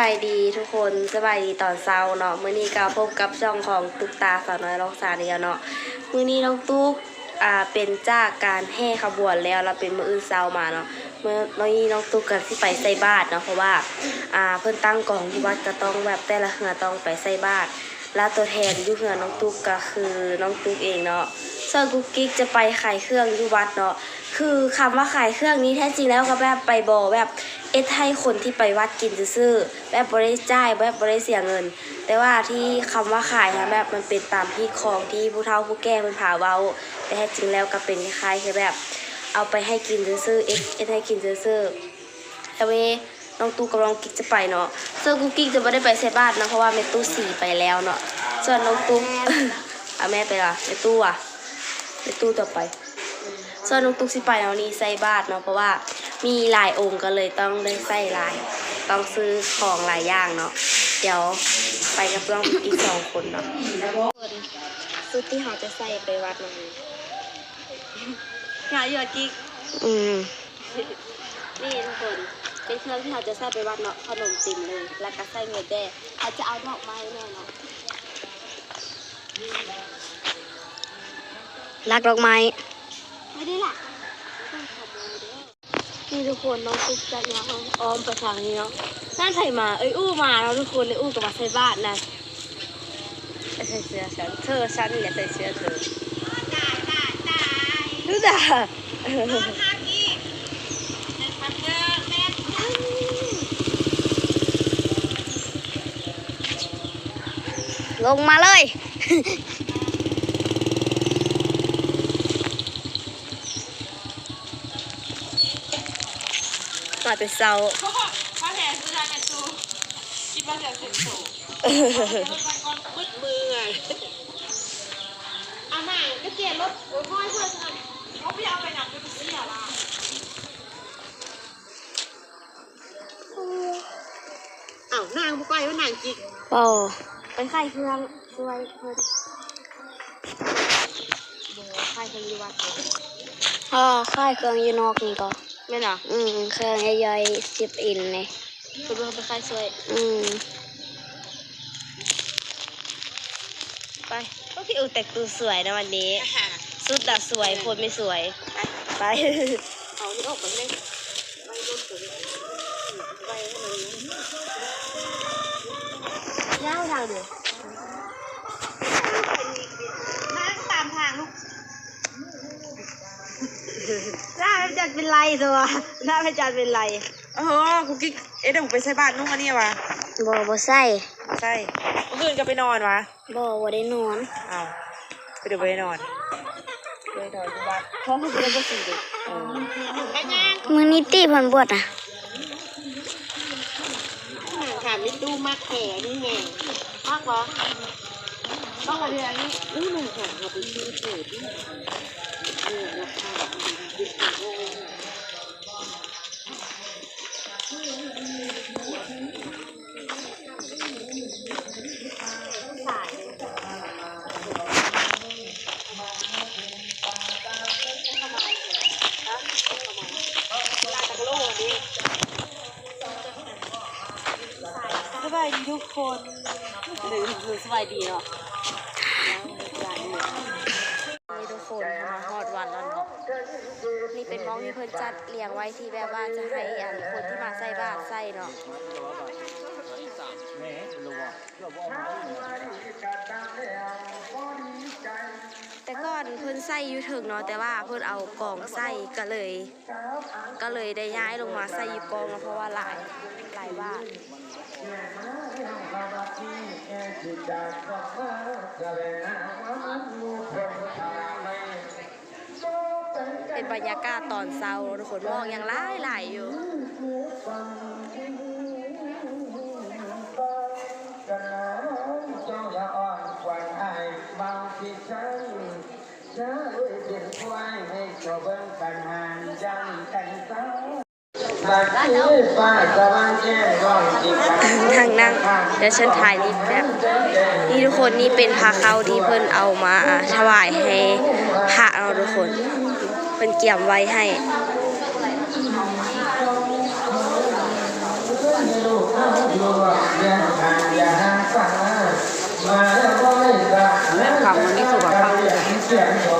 บายดีทุกคนสบายดีตอนเช้าเนาะมื้อนี้ก็พบกับช่องของตุ๊กตาสาวน้อยร้องสาเดียวเนาะมื้อนี้น้องตุ๊กอ่าเป็นจากการแห่ขบวนแล้วเราเป็นมื้ออื่นเช้ามาเนาะเมื่อน้องนี้น้องตุ๊กก็สิไปใส่บาตรเนาะเพราะว่าอ่าเพิ่นตั้งกองที่วัดก็ต้องแบบแต่ละเฮือต้องไปใส่บาตรและตัวแทนอยู่เฮือน้องตุ๊กก็คือน้องตุ๊กเองเนาะส่วนกุ๊กกิ๊กจะไปขายเครื่องอยู่วัดเนาะ คือคำว่าขายเครื่องนี้แท้จริงแล้วก็แบบไปบอแบบเอ็ดให้คนที่ไปวัดกินซื่อแบบบริจ่ายแบบบริเสียเงิน แต่ว่าที่คำว่าขายนะแบบมันเป็นตามที่คองที่ผู้เฒ่าผู้แก่มันผาเว้า แต่แท้จริงแล้วก็เป็นคล้ายๆคือแบบ เอาไปให้กินซื่อเอ็ดเอ็ดให้กินซื่อแต่เวน้องตู้กับน้องกิ๊กจะไปเนาะส่วนกุ๊กกิ๊กจะไม่ได้ไปใส่บ้านนะเพราะว่าแม่ตู้สีไปแล้วเนาะส่วนน้องตู้เอาแม่ไปละแม่ตู้อะแม่ตู้ต่อไป ส่วนน้องตุ๊กสิไปเอานี่ใส่บาทเนาะเพราะว่ามีหลายองค์ก็เลยต้องได้ใส่หลาย ต้องซื้อของหลายอย่างเนาะเดี๋ยวไปกับน้องอีกสองคนเนาะชุดที่เขาจะใส่ไปวัดเนาะงานยอดกิ๊กอืมนี่ทุกคนเป็นเครื่องที่เขาจะใส่ไปวัดเนาะขนมติ่มเลย แล้วก็ใส่เงินแด้เขาจะเอาดอกไม้แน่เนาะรักดอกไม้ ไม่ได้หลักนี่ทุกคนน้องตุ๊กจะยาวอ้อมไปทางนี้เนาะนั่นใส่มา เอ้ยอู้มาแล้วทุกคนเลยอู้กับมาใส่บ้านนะไม่ใส่เสื้อฉันเธอฉันนี่แหละใส่เสื้อเธอดูด่าลงมาเลย มาแต่เช้าถ้าแพ้ซื้อร้านเนี่ยตูคิดว่าจะเป็นโถมืดมือไงอามาก็เจียรถโอ้ยพ่อยเพื่อนฉันเขาพี่เอาไปหนักไปเป็นเสียละอ้าวนางบุกไปว่านางจิกเปล่าไปไข่เครื่องช่วยเพื่อนเดี๋ยวไข่เครื่องอยู่วัดเลยอ่าไข่เครื่องอยู่นอกนี่ก็ ไม่หรออืมเครื่องใหญ่ๆสิบอินเลยคุณว่าไปไข่ช่วย อืมไปก็พี่อูแต่งตัวสวยนะวันนี้สุดอะสวยคนไม่สวย ไปเอานี่ออกไปเลยไม่รู้สึกไปเลยย่างทางเดียว น้าตามทางลูก หน้าพระจันทร์เป็นไรตัวหน้าพระจันทร์เป็นไรโอ้โหคุกกิ๊กเอ๊ะเดี๋ยวผมไปใส่บ้านนุ่งอันนี้วะบ่บ่ใส่ใช่เมื่อคืนก็ไปนอนวะบ่บ่ได้นอนอ้าวไปเดี๋ยวไปนอนไปนอนที่บ้านเพราะเขาเป็นบ่สิเด็กเออมื้อนี้ตีเพิ่นบวชอะถามมิตู้มากแก่นี่ไงมากเหรอต้องมาเรียนนี่นี่หนึ่งค่ะเราไปซื้อเถิดนี่เออราคาดีโอ้ สบายดีทุกคนหรือหรือสบายดีเนาะ นี่ทุกคนมาฮอดวันแล้วเนาะ นี่เป็นน้องที่เพิ่นจัดเลี้ยงไว้ที่แบบว่าจะให้อันคนที่มาใส่บาตรใส่เนาะแต่ก่อนเพิ่นใส่อยู่ถึงเนาะแต่ว่าเพิ่นเอากองใส่ก็เลย ก็เลยได้ย้ายลงมาใส่อยู่กองเพราะว่าหลายหลายบาท เป็นบรรยากาศตอนเช้าทุกคนมองยังหลายหลายอยู่ทางนั่งเดี๋ยวฉันถ่ายนิดแบบนี่ทุกคนนี่เป็นพาเข้าที่เพิ่นเอามาถวายให้พระเราทุกคน เป็นเกี่ยมไว้ให้ฟังมันนี่สุกแบบปังเลย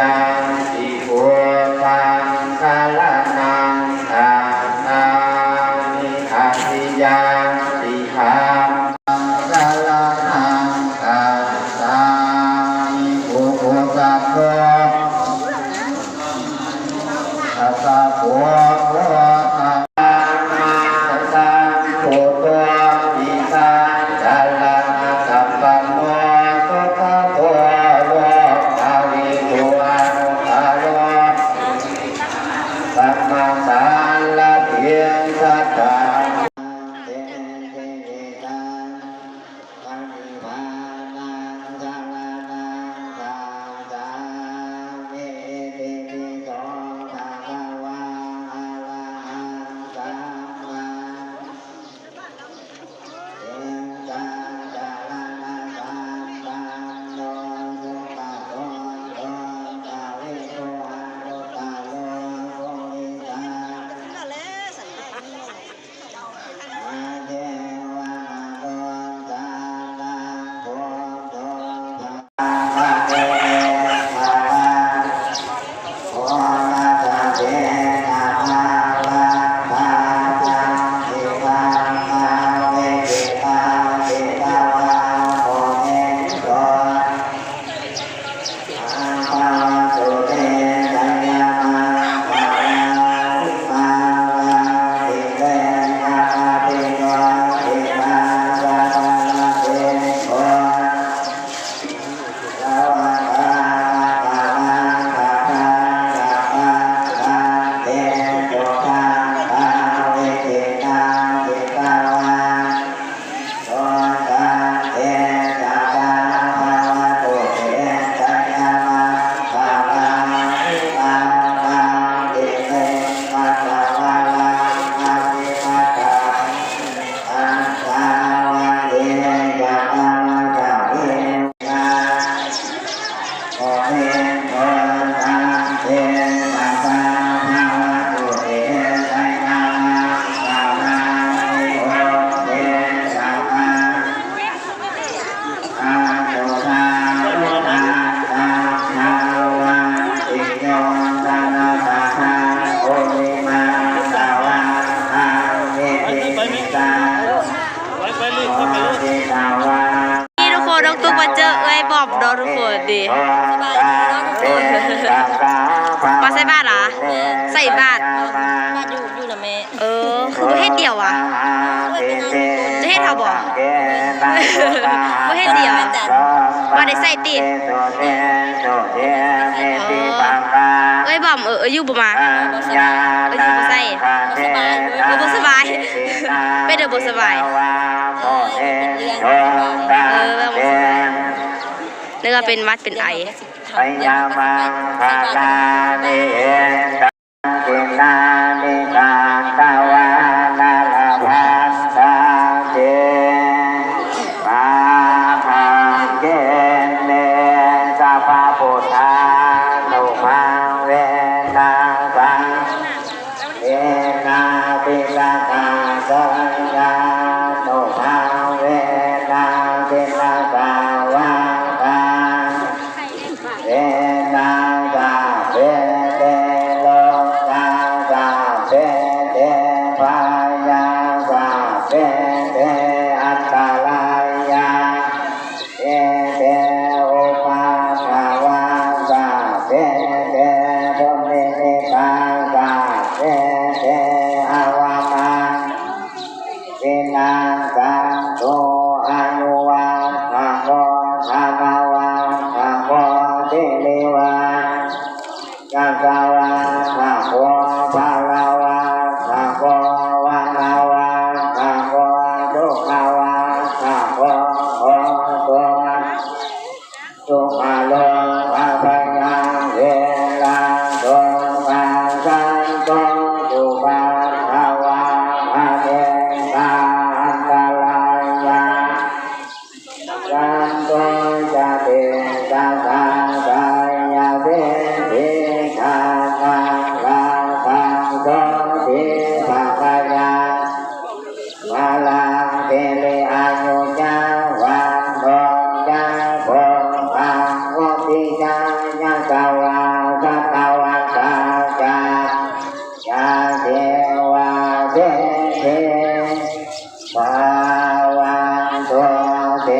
Obrigado. เดี่ยวอะจะให้เทาบอกไม่ให้เดียวว่าได้ใส่ตีเอ้ยบอมเอออยู่ประมาณเอออยู่บ่ใส่เออบ่สบายไปเด้อบ่สบายเออบ่สบายเนื้อเป็นวัดเป็นไอพยา ภาวันตุเต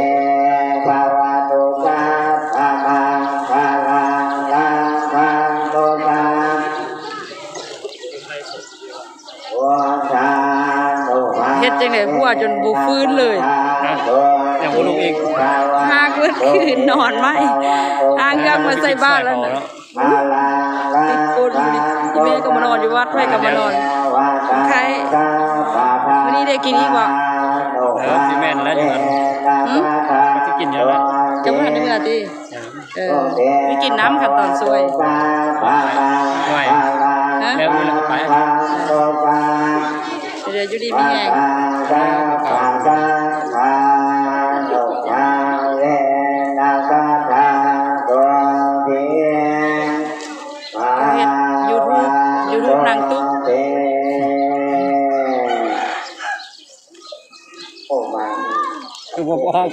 ภาวะตุสัพพะมังคาลังลาภันตุสัพวะทานุภาเฮ็ดจังได๋ผัวจนบ่ฟื้นเลยยังบ่ลุกอีกหากเมื่อคืนนอนไหมหางยังมาใส่บ้านแล้วน่ะติดปูนอยู่นี่อีเมก็มานอนอยู่วัดไว้ก็มานอนใครวั นนี้ได้กินอีกบ่เออสิแม่นแล้วอยู่นั่นหืมมันสิกินเยอะแล้วจะบ่ทันได้เมื่อติเออไม่กินน้ำขั้นตอนซวยไม่ฮะแล้วมือแล้วก็ไปเดี๋ยวอยู่ดีมีแฮง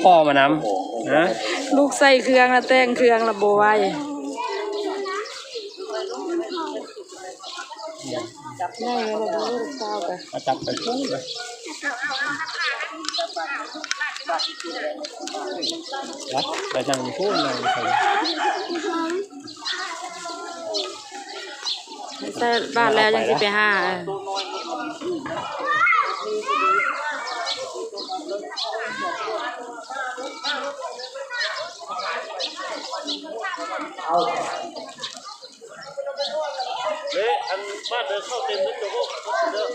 พวกห้องพ่อมานำนะลูกใส่เครื่องแล้วแต่งเครื่องแล้วบ่ไหวจับง่ายเลยบ่รู้เศร้ากันมาจับไปพุ่งเลยวัดไปจังพูดเลยใส่ใส่บ้านแล้วยังสิไปหา เอาเอ๊ะอันบ้านเดินเข้าเต็มนึกจะพวกเด้อ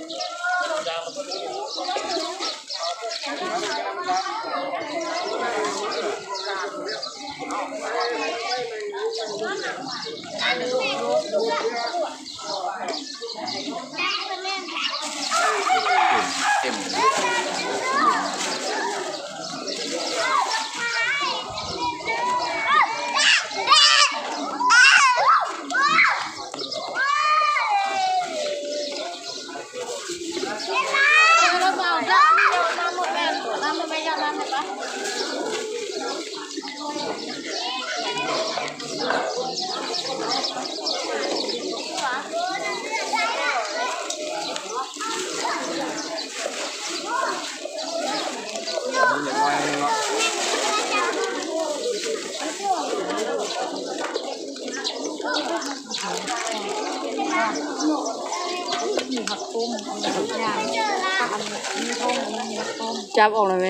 จับออกเลยไหม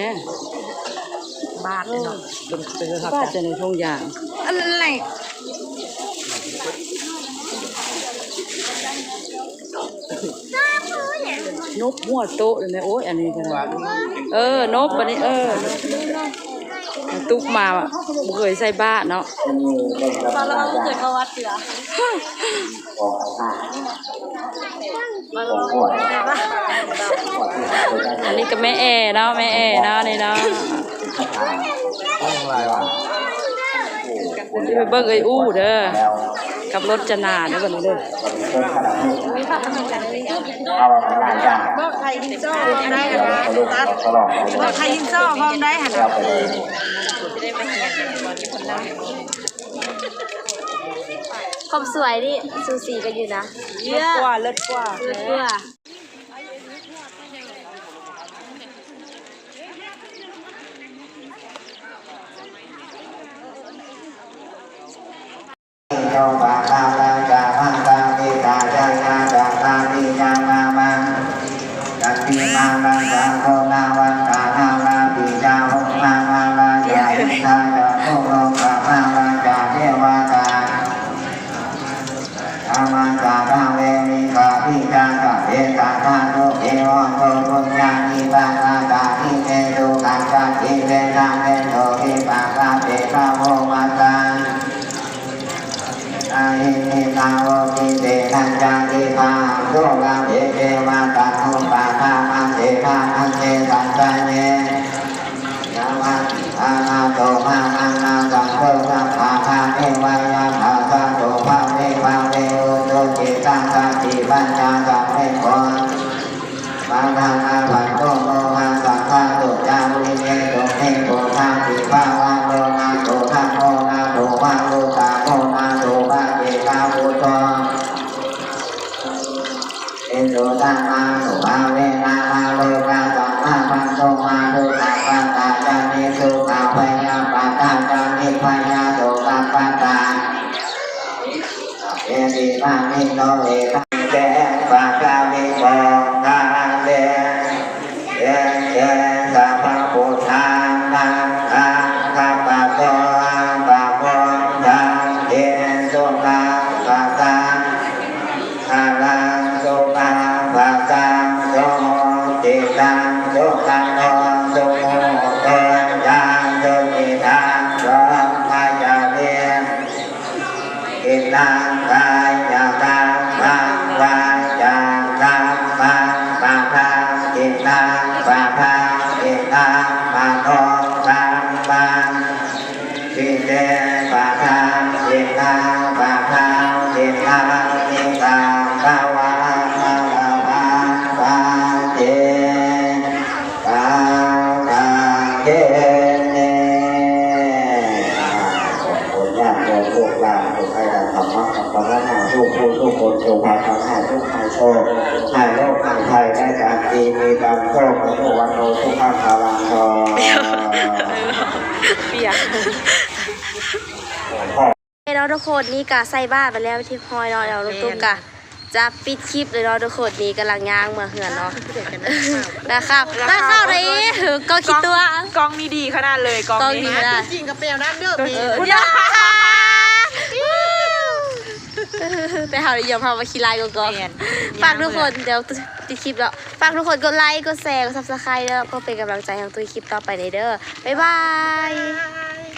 บาดเนาะบาดจะในช่วงยางอะไรนบหัวโตะเลยไหมโอ้ยอันนี้ก็ได้เออนบอันนี้เออตุ๊กมาอะบ่เคยใส่บ้านเนาะตอนเราเกิดเขาวัดเสือ ของห้าของหัวอันนี้ก็แม่แอเนาะแม่แอเนาะนี่เนาะอะไรวะที่ไปเบิ่งไอ้อู้เด้อแล้วกับรถจะหนาเด้อบัดนี้เด้อเพิ่มขนาดนี้เอาหลายอย่างบอกใครหินโซ่ได้กันนะลูกตลอดบอกใครหินโซ่พร้อมได้หันแล้วไปเลยค วามสวยนี่สูสีกันอยู่นะเลิศกว่าเลิศกว่าเลิศกว่าโยบาตาลาจาพังตาติตาจายาจาตาติยามามังกัตติมาลังจาโคนาวันต ภาโยกาเอเกวาตังโอปาทามาเตภาอันเจตันตันเนยามาอามาโตมา ติมามิโนเอตังเเปียกให้เราทุกคนนี่กะใส่บ้านไปแล้วที่พอยเนาะเดี๋ยวเราตุ้มกะจะปิดคลิปเลยเนาะทุกคนนี่กำลังย่างมาเหือนเนาะนะครับนะครับเลยก็คิดตัวกล้องนี่ดีขนาดเลยกล้องกล้องนี้ดีจริงกับเปลวน้ำเด้อมีเอออย่า แต่เขาเลยยอมพามาคีไลน์ก่อนเปลี่ยนฝากทุกคนเดี๋ยวติดคลิปแล้วฝากทุกคนกดไลค์กดแชร์กดซับสไครต์แล้วก็เป็นกำลังใจให้ตุ้ยคลิปต่อไปในเด้อบ๊ายบายอ่า